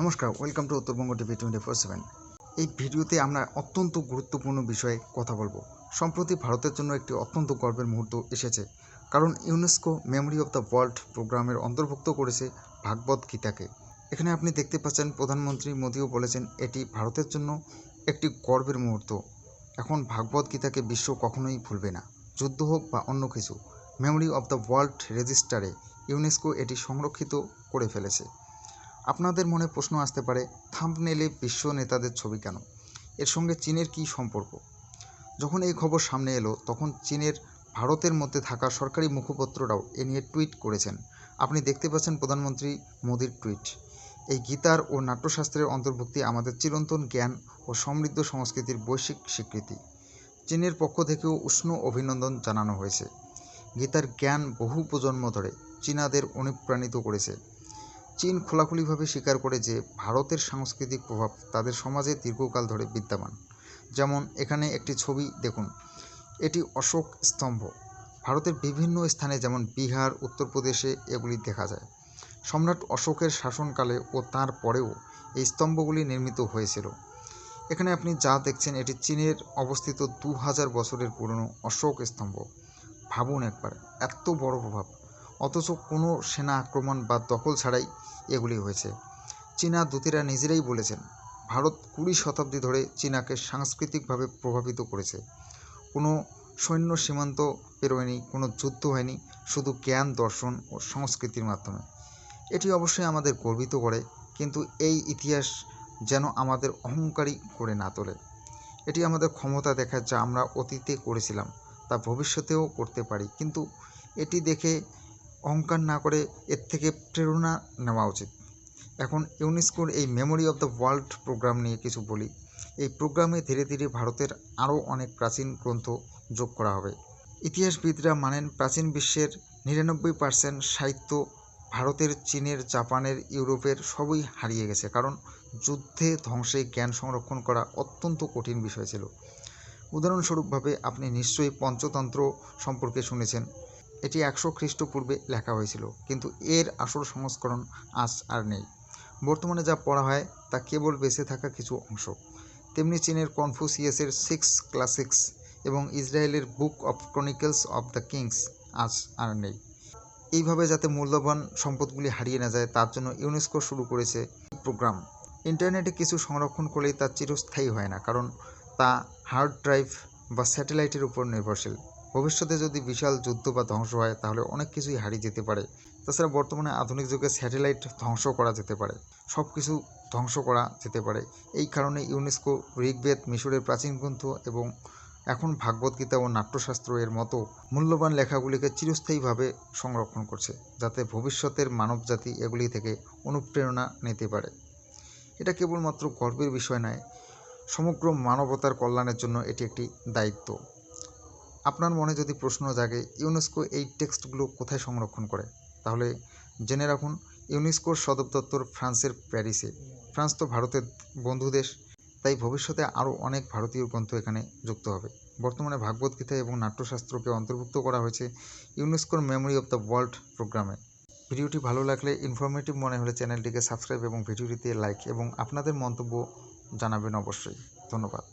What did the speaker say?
নমস্কার welcome to Uttarbanga TV twenty four seven এই ভিডিওতে আমরা অত্যন্ত গুরুত্বপূর্ণ বিষয়ে কথা বলব। সম্প্রতি ভারতের জন্য একটি অত্যন্ত গর্বের মুহূর্ত এসেছে, কারণ UNESCO memory of the world প্রোগ্রামের অন্তর্ভুক্ত করেছে ভাগবত গীতাকে। এখানে আপনি দেখতে পাচ্ছেন, প্রধানমন্ত্রী মোদীও বলেছেন, এটি ভারতের জন্য একটি গর্বের মুহূর্ত। এখন ভাগবত গীতাকে বিশ্ব কখনোই ভুলবে না। যুদ্ধ হোক বা অন্য কিছু মেমোরি অফ দ্য ওয়ার্ল্ড রেজিস্টারে ইউনেস্কো এটি সংরক্ষিত করে ফেলেছে। আপনাদের মনে প্রশ্ন আসতে পারে থাম্বনেলে বিশ্ব নেতাদের ছবি কেন? এর সঙ্গে চীনের কী সম্পর্ক? যখন এই খবর সামনে এলো, তখন চীনের ভারতের মধ্যে থাকা সরকারি মুখপত্ররাও এ নিয়ে টুইট করেছেন। আপনি দেখতে পাচ্ছেন প্রধানমন্ত্রী মোদীর টুইট। এই গীতার ও নাট্যশাস্ত্রের অন্তর্ভুক্তি আমাদের চিরন্তন জ্ঞান ও সমৃদ্ধ সংস্কৃতির বৈশ্বিক স্বীকৃতি। চীনের পক্ষ থেকেও উষ্ণ অভিনন্দন জানানো হয়েছে। গীতার জ্ঞান বহু প্রজন্ম ধরে চীনাদের অনুপ্রাণিত করেছে। চীন খোলাখুলিভাবে স্বীকার করে যে ভারতের সাংস্কৃতিক প্রভাব তাদের সমাজে দীর্ঘকাল ধরে বিদ্যমান। যেমন এখানে একটি ছবি দেখুন। এটি অশোক স্তম্ভ। ভারতের বিভিন্ন স্থানে যেমন বিহার, উত্তরপ্রদেশে এগুলি দেখা যায়। সম্রাট অশোকের শাসনকালে ও তার পরেও এই স্তম্ভগুলি নির্মিত হয়েছিল। এখানে আপনি যা দেখছেন, এটি চীনের অবস্থিত দু হাজার বছরের পুরনো অশোক স্তম্ভ। ভাবুন একবার, এত বড় প্রভাব। অথচ কোনো সেনা আক্রমণ বা দখল ছাড়াই এগুলি হয়েছে। চীনা দূতেরা নিজেরাই বলেছেন, ভারত কুড়ি শতাব্দী ধরে চীনাকে সাংস্কৃতিকভাবে প্রভাবিত করেছে। কোনো সৈন্য সীমান্ত পেরোয়নি, কোনো যুদ্ধ হয়নি, শুধু জ্ঞান, দর্শন ও সংস্কৃতির মাধ্যমে। এটি অবশ্যই আমাদের গর্বিত করে, কিন্তু এই ইতিহাস যেন আমাদের অহংকারী করে না তোলে। এটি আমাদের ক্ষমতা দেখায় যা আমরা অতীতে করেছিলাম, তা ভবিষ্যতেও করতে পারি, কিন্তু এটি দেখে অহংকার না করে এর থেকে প্রেরণা নেওয়া উচিত। এখন ইউনেস্কোর এই memory of the world programme নিয়ে কিছু বলি। এই প্রোগ্রামে ধীরে ধীরে ভারতের আরও অনেক প্রাচীন গ্রন্থ যোগ করা হবে। ইতিহাসবিদরা মানেন প্রাচীন বিশ্বের নিরানব্বই পার্সেন্ট সাহিত্য ভারতের, চীনের, জাপানের, ইউরোপের সবই হারিয়ে গেছে কারণ যুদ্ধে ধ্বংসে জ্ঞান সংরক্ষণ করা অত্যন্ত কঠিন বিষয় ছিল। উদাহরণস্বরূপভাবে আপনি নিশ্চয়ই পঞ্চতন্ত্র সম্পর্কে শুনেছেন। এটি একশো খ্রিস্টপূর্বে লেখা হয়েছিল, কিন্তু এর আসল সংস্করণ আজ আর নেই। বর্তমানে যা পড়া হয় তা কেবল বেঁচে থাকা কিছু অংশ। তেমনি চীনের কনফুসিয়াসের সিক্স ক্লাসিক্স এবং ইসরায়েলের book of Chronicles of the kings আজ আর নেই। এইভাবে যাতে মূল্যবান সম্পদগুলি হারিয়ে না যায়, তার জন্য ইউনেস্কো শুরু করেছে প্রোগ্রাম। ইন্টারনেটে কিছু সংরক্ষণ করলেই তা চিরস্থায়ী হয় না, কারণ তা হার্ড ড্রাইভ বা স্যাটেলাইটের উপর নির্ভরশীল। ভবিষ্যতে যদি বিশাল যুদ্ধ বা ধ্বংস হয়, তাহলে অনেক কিছুই হারিয়ে যেতে পারে। তাছাড়া বর্তমানে আধুনিক যুগে স্যাটেলাইট ধ্বংস করা যেতে পারে। সব কিছু ধ্বংস করা যেতে পারে। এই কারণে ইউনেস্কো, ঋগ্বেদ, মিশরের প্রাচীন গ্রন্থ এবং এখন ভাগবত ও নাট্যশাস্ত্র এর মতো মূল্যবান লেখাগুলিকে চিরস্থায়ীভাবে সংরক্ষণ করছে, যাতে ভবিষ্যতের মানবজাতি এগুলি থেকে অনুপ্রেরণা নিতে পারে। এটা কেবলমাত্র গর্বের বিষয় নয়, সমগ্র মানবতার কল্যাণের জন্য এটি একটি দায়িত্ব। আপনার মনে যদি প্রশ্ন জাগে, ইউনেস্কো এই টেক্সটগুলো কোথায় সংরক্ষণ করে? তাহলে জেনে রাখুন, ইউনেস্কোর সদর দপ্তর ফ্রান্সের প্যারিসে। ফ্রান্স তো ভারতের বন্ধু দেশ, তাই ভবিষ্যতে আরও অনেক ভারতীয় গ্রন্থ এখানে যুক্ত হবে। বর্তমানে ভাগবত গীতা এবং নাট্যশাস্ত্রকে অন্তর্ভুক্ত করা হয়েছে ইউনেস্কোর মেমোরি অফ দ্য ওয়ার্ল্ড প্রোগ্রামে। ভিডিওটি ভালো লাগলে ইনফরমেটিভ মনে হলে চ্যানেলটিকে সাবস্ক্রাইব এবং ভিডিওটিতে লাইক এবং আপনাদের মন্তব্য জানাবেন অবশ্যই। ধন্যবাদ।